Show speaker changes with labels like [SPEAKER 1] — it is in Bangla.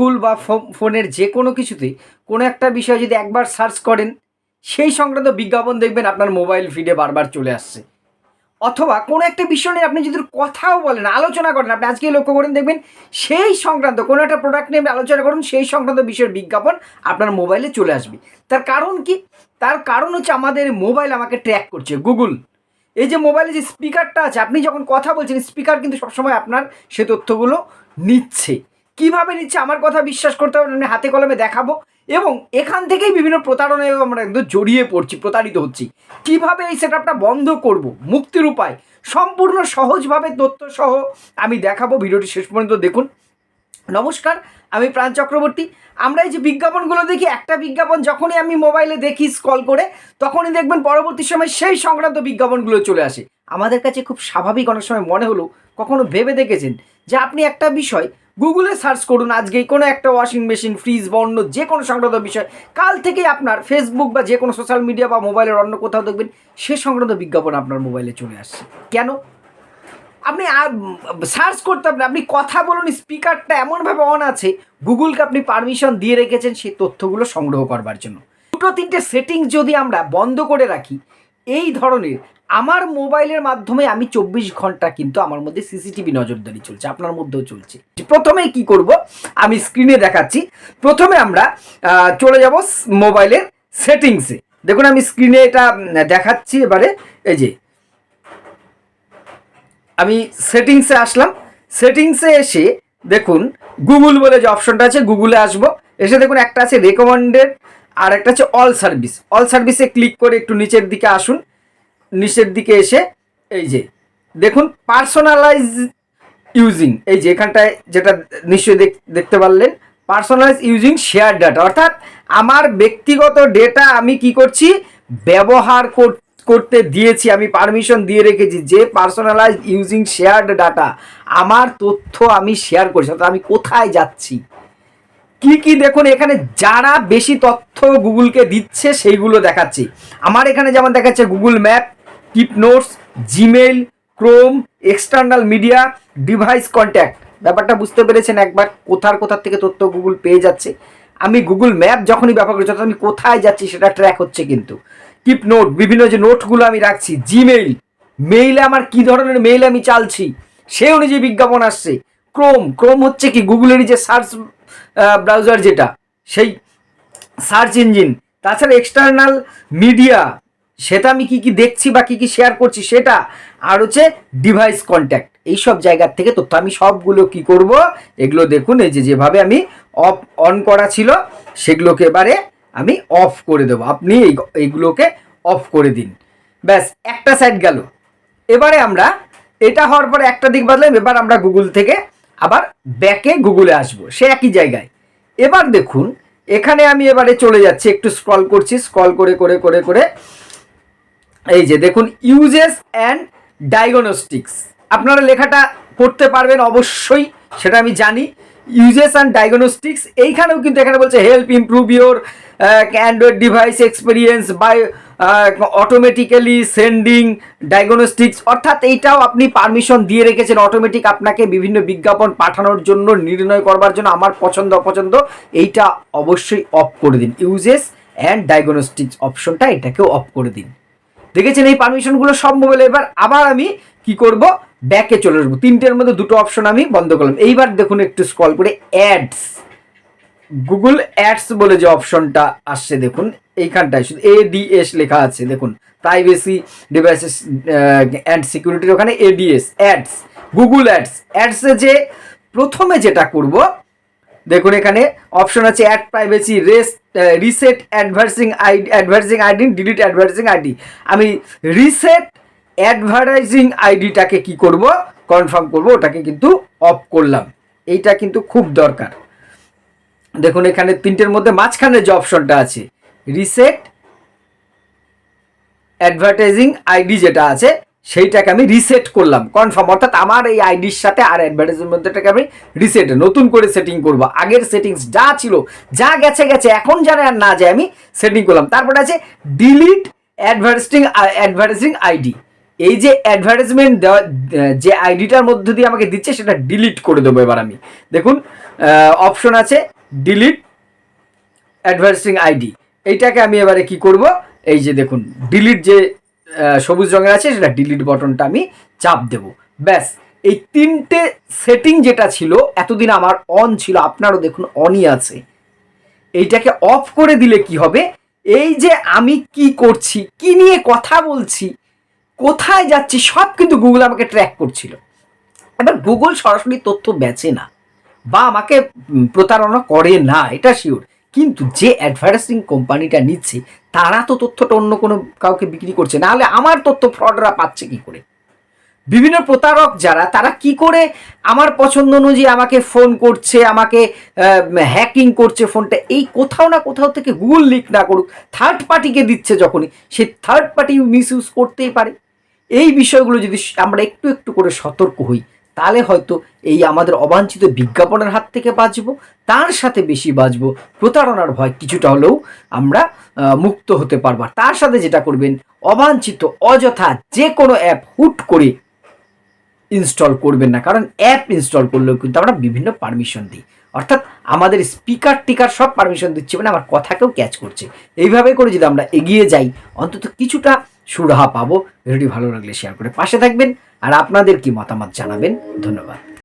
[SPEAKER 1] গুগল বা ফোনের যে কোনো কিছুতে কোনো একটা বিষয় যদি একবার সার্চ করেন, সেই সংক্রান্ত বিজ্ঞাপন দেখবেন আপনার মোবাইল ফিডে বারবার চলে আসছে। অথবা কোনো একটা বিষয় নিয়ে আপনি যদি কথাও বলেন, আলোচনা করেন, আপনি আজকে লক্ষ্য করেন, দেখবেন সেই সংক্রান্ত কোনো একটা প্রোডাক্ট নিয়ে আলোচনা করুন, সেই সংক্রান্ত বিষয়ের বিজ্ঞাপন আপনার মোবাইলে চলে আসবে। তার কারণ কি? তার কারণ হচ্ছে আমাদের মোবাইল আমাকে ট্র্যাক করছে, গুগল। এই যে মোবাইলে যে স্পিকারটা আছে, আপনি যখন কথা বলছেন স্পিকার কিন্তু সবসময় আপনার সে তথ্যগুলো নিচ্ছে। কীভাবে নিচ্ছে? আমার কথা বিশ্বাস করতে হবে আমি হাতে কলমে দেখাবো। এবং এখান থেকেই বিভিন্ন প্রতারণায় আমরা একদম জড়িয়ে পড়ছি, প্রতারিত হচ্ছি। কীভাবে এই সেটআপটা বন্ধ করব? মুক্তির উপায়। সম্পূর্ণ সহজভাবে তথ্য সহ আমি দেখাবো, ভিডিওটি শেষ পর্যন্ত দেখুন। নমস্কার, আমি প্রাণ চক্রবর্তী। আমরা এই যে বিজ্ঞাপনগুলো দেখি, একটা বিজ্ঞাপন যখনই আমি মোবাইলে দেখি স্কল করে, তখনই দেখবেন পরবর্তী সময় সেই সংক্রান্ত বিজ্ঞাপনগুলো চলে আসে। আমাদের কাছে খুব স্বাভাবিক অনেক সময় মনে হলো, কখনো ভেবে দেখেছেন যে আপনি একটা বিষয় গুগলে সার্চ করুন আজকেই কোনো একটা ওয়াশিং মেশিন ফ্রিজ বা অন্য যে কোনো সংক্রান্ত বিষয়। কাল থেকেই আপনার ফেসবুক বা যে কোনো সোশ্যাল মিডিয়া বা মোবাইলের অন্য কোথাও দেখবেন, সে সংক্রান্ত বিজ্ঞাপন আপনার মোবাইলে চলে আসছে। কেন? আপনি সার্চ করতে পারেন আপনি কথা বলুন স্পিকারটা এমনভাবে অন আছে গুগলকে আপনি পারমিশন দিয়ে রেখেছেন সেই তথ্যগুলো সংগ্রহ করবার জন্য। দুটো তিনটে সেটিং যদি আমরা বন্ধ করে রাখি, এই ধরনের আমার মোবাইলের মাধ্যমে আমি চব্বিশ ঘণ্টা কিন্তু আমার মধ্যে সিসিটিভি নজরদারি চলছে, আপনার মধ্যেও চলছে। প্রথমেই কি করব? আমি স্ক্রিনে দেখাচ্ছি। প্রথমে আমরা চলে যাব মোবাইলের সেটিংসে দেখুন, আমি স্ক্রিনে এটা দেখাচ্ছি এবারে। এই যে, আমি সেটিংসে আসলাম। সেটিংসে এসে, দেখুন গুগল বলে যে অপশনটা আছে গুগলে আসব। এসে দেখুন, একটা আছে রেকমেন্ডেড আর একটা আছে অল সার্ভিস অল সার্ভিসে ক্লিক করে একটু নিচের দিকে আসুন। নিচের দিকে এসে এই যে, দেখুন পার্সোনালাইজ ইউজিং এই যে এখানটায় যেটা নিশ্চয়ই দেখ- দেখতে পারলেন পার্সোনালাইজ ইউজিং শেয়ার ডাটা অর্থাৎ আমার ব্যক্তিগত ডেটা আমি কি করছি? ব্যবহার কর- করতে দিয়েছি, আমি পারমিশন দিয়ে রেখেছি, যে পার্সোনালাইজ ইউজিং শেয়ার্ড ডাটা আমার তথ্য আমি শেয়ার করছি, অর্থাৎ আমি কোথায় যাচ্ছি? কি কি দেখুন, এখানে যারা বেশি তথ্য গুগলকে দিচ্ছে, সেইগুলো দেখাচ্ছি। আমার এখানে যেমন দেখাচ্ছে Google map tip notes Gmail, Chrome, external media, device contact. ব্যাপারটা বুঝতে পেরেছেন একবার, কোথার কোথার থেকে তথ্য গুগল পেয়ে যাচ্ছে। আমি গুগল ম্যাপ যখনই ব্যবহার করছি অর্থাৎ আমি কোথায় যাচ্ছি, সেটা ট্র্যাক হচ্ছে কিন্তু। কিপ নোট বিভিন্ন যে নোটগুলো আমি রাখছি, জিমেইল, মেইলে আমার কি ধরনের মেইল আমি চালছি সেই অনুযায়ী বিজ্ঞাপন আসছে। ক্রোম ক্রোম হচ্ছে কি গুগলেরই যে সার্চ ব্রাউজার যেটা, সেই সার্চ ইঞ্জিন। তাছাড়া এক্সটার্নাল মিডিয়া সেটা আমি কি কি দেখছি বা কি কি শেয়ার করছি সেটা আর হচ্ছে ডিভাইস কন্ট্যাক্ট এইসব জায়গার থেকে তথ্য আমি সবগুলো কি করব? এগুলো দেখুন, এই যে যেভাবে আমি অফ অন করা ছিল, সেগুলোকে এবারে আমি অফ করে দেবো। আপনি এই, এইগুলোকে অফ করে দিন। ব্যাস, একটা সাইড গেল। এবারে আমরা, এটা হওয়ার পরে একটা দিক বাদলাম এবার আমরা গুগল থেকে আবার ব্যাকে গুগলে আসব। সে একই জায়গায়। এবার দেখুন, এখানে আমি এবারে চলে যাচ্ছি, একটু স্ক্রল করছি স্ক্রল করে করে করে করে। এই যে দেখুন ইউজেস অ্যান্ড ডায়াগনস্টিক্স আপনারা লেখাটা পড়তে পারবেন অবশ্যই, সেটা আমি জানি। ইউজেস অ্যান্ড ডায়াগনস্টিক্স এইখানেও কিন্তু এখানে বলছে help improve your Android device experience by automatically sending diagnostics অর্থাৎ এইটাও আপনি পারমিশন দিয়ে রেখেছেন অটোমেটিক আপনাকে বিভিন্ন বিজ্ঞাপন পাঠানোর জন্য, নির্ণয় করবার জন্য, আমার পছন্দ, অপছন্দ, এইটা অবশ্যই অফ করে দিন। ইউজেস অ্যান্ড ডায়াগনস্টিক্স অপশনটা এটাকেও অফ করে দিন। দেখেছেন এই পারমিশনগুলো সব মোবাইলে এবার আবার আমি কি করব? ব্যাকে চলে আসব। তিনটের মধ্যে দুটো অপশন আমি বন্ধ করলাম। এইবার দেখুন একটু স্ক্রল করে অ্যাডস গুগল অ্যাডস বলে যে অপশনটা আসছে, দেখুন। এইখানটায় শুধু এডিএস লেখা আছে, দেখুন। প্রাইভেসি ডিভাইসেস অ্যান্ড সিকিউরিটির ওখানে এডিএস অ্যাডস গুগল অ্যাডস অ্যাডসে যে প্রথমে যেটা করব দেখুন এখানে অপশন আছে ad privacy rest reset advertising ID advertising ID delete advertising ID আমি রিসেট অ্যাডভার্টাইজিং আইডিটাকে কি করব? কনফার্ম করব, ওটাকে কিন্তু অফ করলাম। এইটা কিন্তু খুব দরকার। দেখুন এখানে তিনটের মধ্যে মাঝখানে যে অপশনটা আছে রিসেট অ্যাডভার্টাইজিং আইডি যেটা আছে সেইটাকে আমি রিসেট করলাম। কনফার্ম অর্থাৎ আমার এই আইডির সাথে আর অ্যাডভার্টাইজমেন্টটাকে আমি রিসেট নতুন করে সেটিং করব। আগের সেটিংস যা ছিল, যা গেছে গেছে, এখন জানে আর না যায়, আমি সেটিং করলাম। তারপরে আছে ডিলিট অ্যাডভার্টিং অ্যাডভার্টাইজিং আইডি এই যে অ্যাডভার্টাইজমেন্ট যে আইডিটার মধ্যে দিয়ে আমাকে দিচ্ছে, সেটা ডিলিট করে দেবো এবার আমি। দেখুন অপশন আছে ডিলিট অ্যাডভার্টাইজিং আইডি এইটাকে আমি এবারে কি করব? এই যে দেখুন ডিলিট যে সবুজ রঙের আছে, সেটা ডিলিট বটনটা আমি চাপ দেব। ব্যাস, এই তিনটে সেটিং যেটা ছিল, এতদিন আমার অন ছিল, আপনারও দেখুন অনই আছে। এইটাকে অফ করে দিলে কি হবে? এই যে আমি কি করছি, কি নিয়ে কথা বলছি, কোথায় যাচ্ছি, সব কিন্তু গুগল আমাকে ট্র্যাক করছিল। এবার গুগল সরাসরি তথ্য বেচে না, বা আমাকে প্রতারণা করে না, এটা শিওর কিন্তু যে অ্যাডভার্টাইজিং কোম্পানিটা নিচ্ছে, তারা তো তথ্যটা অন্য কোনো কাউকে বিক্রি করছে, নাহলে আমার তথ্য ফ্রডরা পাচ্ছে কি করে? বিভিন্ন প্রতারক যারা, তারা কি করে আমার পছন্দ অনুযায়ী আমাকে ফোন করছে, আমাকে হ্যাকিং করছে ফোনটা এই কোথাও না কোথাও থেকে গুগল লিক না করুক থার্ড পার্টিকে দিচ্ছে যখনই, সে থার্ড পার্টি মিস ইউজ করতেই পারে। এই বিষয়গুলো যদি আমরা একটু একটু করে সতর্ক হই তাহলে হয়তো এই আমাদের অবাঞ্ছিত বিজ্ঞাপনের হাত থেকে বাঁচবো, তার সাথে বেশি বাঁচবো। প্রতারণার ভয় কিছুটা হলেও আমরা মুক্ত হতে পারব। তার সাথে যেটা করবেন, অবাঞ্ছিত, অযথা যে কোনো অ্যাপ হুট করে ইনস্টল করবেন না। কারণ অ্যাপ ইনস্টল করলেও কিন্তু আমরা বিভিন্ন পারমিশন দিই। অর্থাৎ আমাদের স্পিকার টিকার সব পারমিশন দিচ্ছি মানে আমার কথাকেও ক্যাচ করছে। এইভাবে করে যদি আমরা এগিয়ে যাই, অন্তত কিছুটা সুরাহা পাবো। ভিডিওটি ভালো লাগলে শেয়ার করে পাশে থাকবেন। আর আপনাদের কি মতামত জানাবেন? ধন্যবাদ।